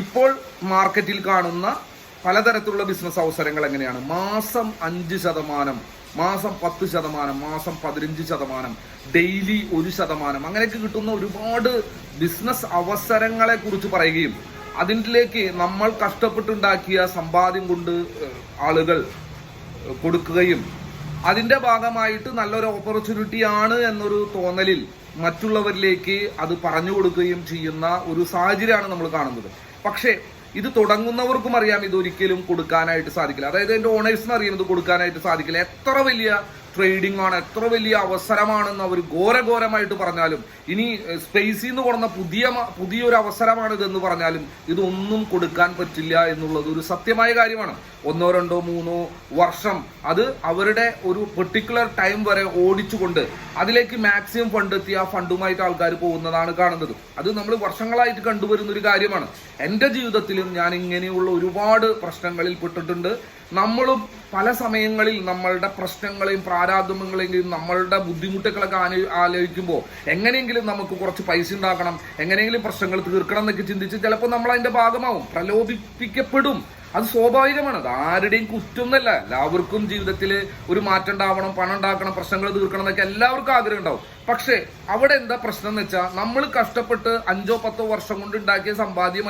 ഇപ്പോൾ മാർക്കറ്റിൽ കാണുന്ന പലതരത്തിലുള്ള ബിസിനസ് അവസരങ്ങൾ എങ്ങനെയാണ്? മാസം അഞ്ച് ശതമാനം മാസം പത്ത് ശതമാനം മാസം പതിനഞ്ച് ശതമാനം ഡെയിലി ഒരു ശതമാനം. അങ്ങനെയൊക്കെ കിട്ടുന്ന ഒരുപാട് ബിസിനസ് അവസരങ്ങളെ കുറിച്ച് പറയുകയും അതിലേക്ക് നമ്മൾ കഷ്ടപ്പെട്ടുണ്ടാക്കിയ സമ്പാദ്യം കൊണ്ട് ആളുകൾ കൊടുക്കുകയും അതിന്റെ ഭാഗമായിട്ട് നല്ലൊരു ഓപ്പർച്യൂണിറ്റി ആണ് എന്നൊരു തോന്നലിൽ മറ്റുള്ളവരിലേക്ക് അത് പറഞ്ഞു കൊടുക്കുകയും ചെയ്യുന്ന ഒരു സാഹചര്യമാണ് നമ്മൾ കാണുന്നത്. പക്ഷേ ഇത് തുടങ്ങുന്നവർക്കും അറിയാം ഇത് ഒരിക്കലും കൊടുക്കാനായിട്ട് സാധിക്കില്ല. അതായത് എന്റെ ഓണേഴ്സിന് അറിയാം ഇത് കൊടുക്കാനായിട്ട് സാധിക്കില്ല. എത്ര വലിയ ട്രേഡിംഗ് ആണ്. എത്ര വലിയ അവസരമാണെന്ന് അവർ ഘോരഘോരമായിട്ട് പറഞ്ഞാലും ഇനി സ്പേസിൽ നിന്ന് കൊടുന്ന പുതിയ പുതിയൊരു അവസരമാണിതെന്ന് പറഞ്ഞാലും ഇതൊന്നും കൊടുക്കാൻ പറ്റില്ല എന്നുള്ളത് ഒരു സത്യമായ കാര്യമാണ്. ഒന്നോ രണ്ടോ മൂന്നോ വർഷം അത് അവരുടെ ഒരു പെർട്ടിക്കുലർ ടൈം വരെ ഓടിച്ചുകൊണ്ട് അതിലേക്ക് മാക്സിമം ഫണ്ട് എത്തി. ആ ഫണ്ടുമായിട്ട് ആൾക്കാർ പോകുന്നതാണ് കാണുന്നത്. അത് നമ്മൾ വർഷങ്ങളായിട്ട് കണ്ടുവരുന്ന ഒരു കാര്യമാണ്. എന്റെ ജീവിതത്തിലും ഞാൻ ഇങ്ങനെയുള്ള ഒരുപാട് പ്രശ്നങ്ങളിൽ പെട്ടിട്ടുണ്ട്. നമ്മളും പല സമയങ്ങളിൽ നമ്മളുടെ പ്രശ്നങ്ങളെയും പ്രാരാബ്ദങ്ങളെയും നമ്മളുടെ ബുദ്ധിമുട്ടുകളൊക്കെ ആലോ- ആലോചിക്കുമ്പോൾ എങ്ങനെയെങ്കിലും നമുക്ക് കുറച്ച് പൈസ ഉണ്ടാക്കണം എങ്ങനെയെങ്കിലും പ്രശ്നങ്ങൾ തീർക്കണം എന്നൊക്കെ ചിന്തിച്ച് ചിലപ്പോൾ നമ്മൾ അതിന്റെ ഭാഗമാവും. പ്രലോഭിപ്പിക്കപ്പെടും. അത് സ്വാഭാവികമാണ്. അത് ആരുടെയും കുറ്റമൊന്നല്ല എല്ലാവർക്കും ജീവിതത്തിൽ ഒരു മാറ്റം ഉണ്ടാവണം പണം ഉണ്ടാക്കണം പ്രശ്നങ്ങൾ തീർക്കണം എന്നൊക്കെ എല്ലാവർക്കും ആഗ്രഹം ഉണ്ടാവും. പക്ഷേ അവിടെ എന്താ പ്രശ്നം എന്ന് വെച്ചാൽ നമ്മൾ കഷ്ടപ്പെട്ട് അഞ്ചോ പത്തോ വർഷം കൊണ്ട് ഉണ്ടാക്കിയ സമ്പാദ്യമായി